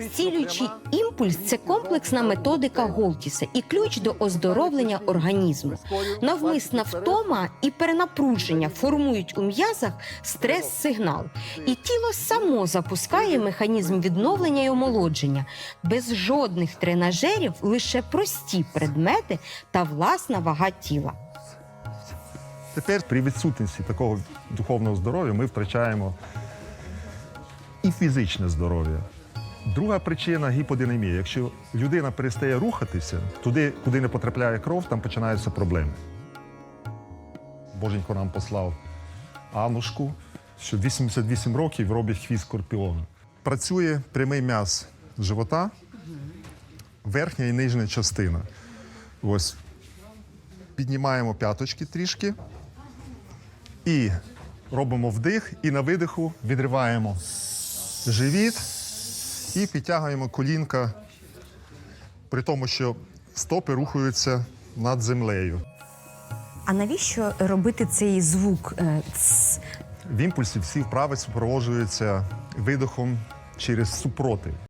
Зцілюючий імпульс це комплексна методика Голтіса і ключ до оздоровлення організму. Навмисна втома і перенапруження формують у м'язах стрес-сигнал, і тіло само запускає механізм відновлення і омолодження без жодних тренажерів, лише прості предмети та власна вага тіла. Тепер при відсутності такого духовного здоров'я ми втрачаємо і фізичне здоров'я. Друга причина гіподинамія. Якщо людина перестає рухатися, туди, куди не потрапляє кров, там починаються проблеми. Боженько нам послав Анушку, що 88 років робить хвіст скорпіона. Працює прямий м'яз живота, верхня і нижня частина. Ось піднімаємо п'яточки трішки і робимо вдих, і на видиху відриваємо живіт і підтягуємо колінка, при тому, що стопи рухаються над землею. А навіщо робити цей звук? е, «ц»? В імпульсі всі вправи супроводжуються видихом через супроти.